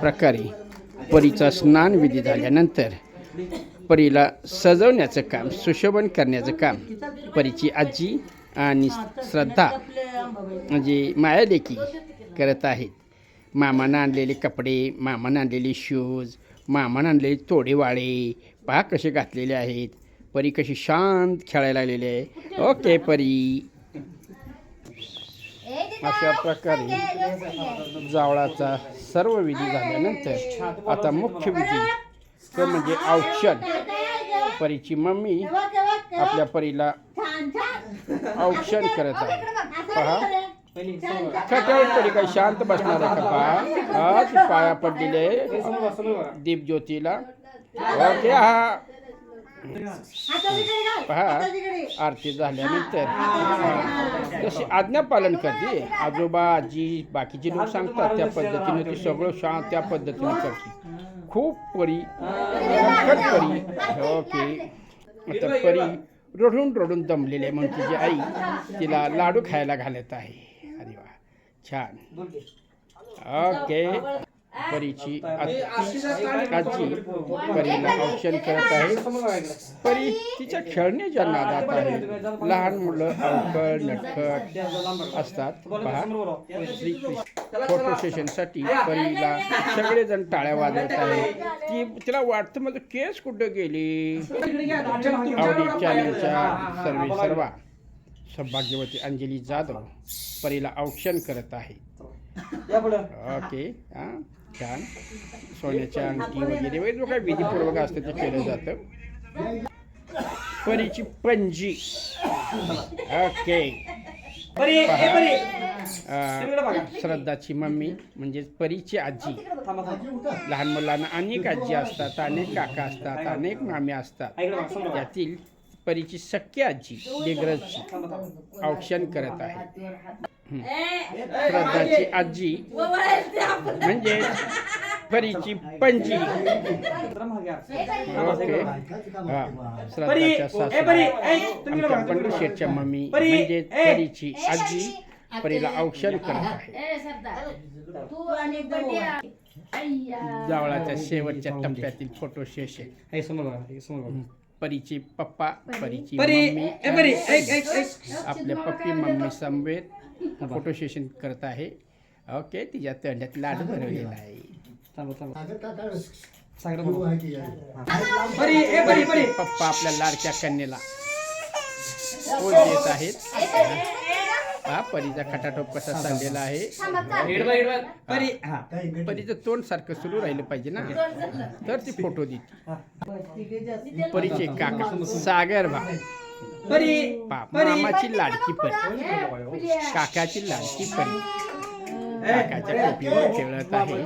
प्रकारे परीचा स्नानविधी झाल्यानंतर परीला सजवण्याचं काम सुशोभन करण्याचं काम परीची आजी आणि श्रद्धा म्हणजे मायालेकी करत आहेत. मामानं आणलेले कपडे मामानं आणलेले शूज मामानं आणलेले तोडेवाळे पहा कसे घातलेले आहेत परी कशी शांत खेळायला लागलेली आहे. ओके परी. अशा प्रकारे जावळाचा सर्व विधी झाल्यानंतर आता मुख्य विधी तो म्हणजे औक्षण. परीची मम्मी आपल्या परीला औक्षण करत आहे. पहा. खट्यावर तरी काही शांत बसणार आहे का? पहा. आज पाया पडलेले दीप दीपज्योतीला. ओके हा. पहा आरती झाल्यानंतर. जशी आज्ञा पालन करते. आजोबा आजी बाकीचे लोक सांगतात त्या पद्धतीने ती सगळं शांत त्या पद्धतीने करते. खूप परी खट परी. ओके. आता परी रडून रडून दमलेली आहे म्हणून तिची आई तिला लाडू खायला घालत आहे. अरे वा छान. ओके. परीची आजी परीला औक्षण करत आहे. परी तिच्या खेळण्याच्या नादात आहे. लहान मुलं अवकळ नटखट असतात. पहा फोटो सेशनसाठी परीला सगळेजण टाळ्या वाजवत आहे. ती तिला वाटतं माझं केस कुठं गेली? आवडी चॅनलच्या सर्वे सर्वा. सौभाग्यवती अंजली जाधव परीला औक्षण करत आहे. ओके हां. छान. सोन्याच्या अंगठी वगैरे वगैरे जो काही विधीपूर्वक असतं ते केलं जातं. परीची पंजी ओके. श्रद्धाची मम्मी म्हणजेच परीची आजी. लहान मुलांना अनेक आजी असतात अनेक काका असतात अनेक मामे असतात. त्यातील परीची सख्खी आजी डिग्रजची औक्षण करत आहे. श्रद्धाची आजी. म्हणजे परीची पंजी ओके. हा श्रद्धाच्या सासू आमच्या बंडू शेठच्या मम्मी म्हणजे परीची आजी परीला औक्षण करत आहे. जावळाच्या शेवटच्या टप्प्यातील फोटो सेशन परीचे पप्पा परीची मम्मी आपल्या पप्पी मम्मी समवेत फोटो सेशन करत आहे. ओके तिच्या तोंडात लाडू भरवलेला आहे. पप्पा आपल्या लाडक्या कन्येला. पोच देत आहेत. हा परीचा खटाटोप कसा चाललेला आहे. परीचं तोंड सारखं सुरू राहिलं पाहिजे ना. तर ती फोटो देते परीचे काका सागर बा. बाप मामाची लाडकी परी. काकाची लाडकी परी. काकाच्या टोपीवर खेळत आहे.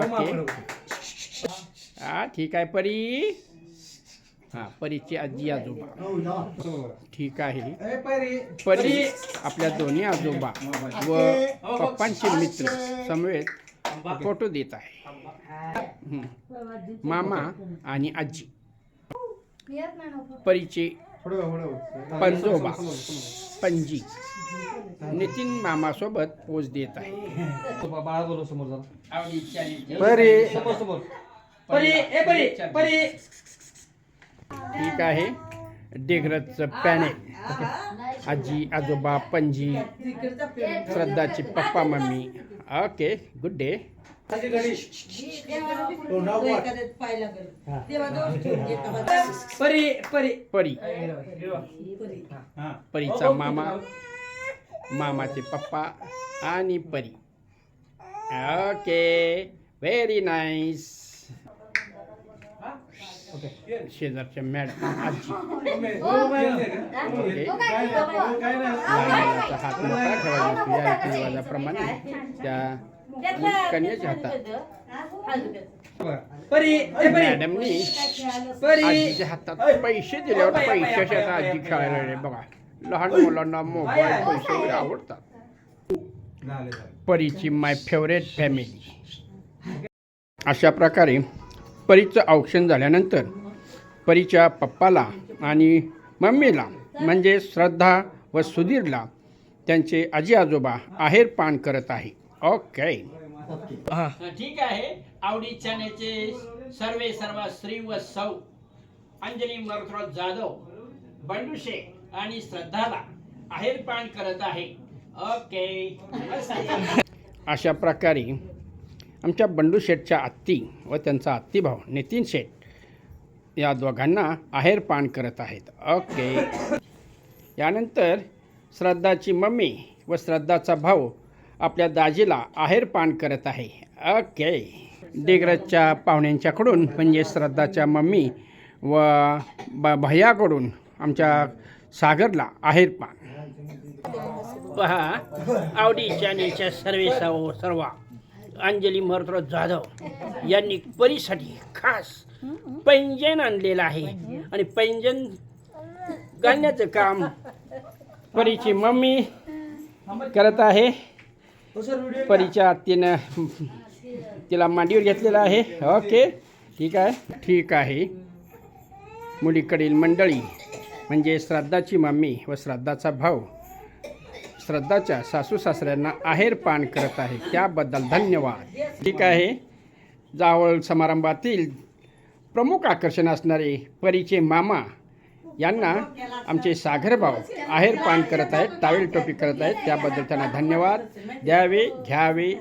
ओके. हा ठीक आहे परी. हा. परीची आजी आजोबा. ठीक आहे. परी. आपल्या दोन्ही आजोबा व पप्पांचे मित्र समवेत फोटो देत आहे. हं. मामा आणि आजी. परीचे पंजोबा. पणजी नितीन मामासोबत पोच देत आहे. परी. ठीक आहे. डेगरजचं पॅनेल आजी आजोबा Panaji श्रद्धाची papa mummy. Okay good day परी परी. परी. परीचा मामा मामाचे पप्पा आणि परी. ओके. व्हेरी नाईस शेजारच्या मॅडम आजी. लहानाचा हात मोकळा ठेवायचा असतो या रीतिरिवाजाप्रमाणे त्या कन्याच्या हातात. मॅडमनी परी. आजीच्या हातात पैसे दिल्यावर पैशाच्या आता आजी खेळायला लागले. बघा लहान मुलांना मोबाईल पैसे वगैरे आवडतात. परीची माय फेवरेट फॅमिली अशा प्रकारे परीचं औक्षण झाल्यानंतर परीच्या पप्पाला आणि मम्मीला म्हणजे श्रद्धा व सुधीरला त्यांचे आजी आजोबा आहेर पान करत आहे. ओके. हा. ठीक आहे. आवडीच्या नेते सर्वे सर्व श्री व सौ. अंजली मरुतराव जाधव बंडू शेख आणि श्रद्धाला आहेरपाण करत आहे. ओके. अशा प्रकारे आमच्या बंडू शेठच्या आत्ती व त्यांचा आत्तीभाव नितीन शेठ या दोघांना आहेरपान करत आहेत. ओके. यानंतर श्रद्धाची मम्मी व श्रद्धाचा भाऊ आपल्या दाजीला आहेरपान करत आहे. ओके. डिग्रजच्या पाहुण्यांच्याकडून म्हणजे श्रद्धाच्या मम्मी व ब भैयाकडून आमच्या सागरला आहेरपान पहा आवडीच्या नेच्या सर्वे सर्व सर्वा. अंजली मरुतराव जाधव यांनी परीसाठी खास पैंजण आणलेलं आहे. आणि पैंजण घालण्याचं काम परीची मम्मी करत आहे. परीच्या आत्तीनं तिला मांडीवर घेतलेलं आहे. ओके ठीक आहे. ठीक आहे. मुलीकडील मंडळी म्हणजे श्राद्धाची मम्मी व श्राद्धाचा भाऊ श्रद्धाच्या सासू सासऱ्यांना आहेर पान करत आहे. त्याबद्दल धन्यवाद. ठीक आहे. जावळ समारंभातील प्रमुख आकर्षण असणारे परीचे मामा यांना आमचे सागरभाव आहेर पान करत आहेत टावेल टोपी करत आहेत. त्याबद्दल त्यांना धन्यवाद. द्यावे घ्यावे.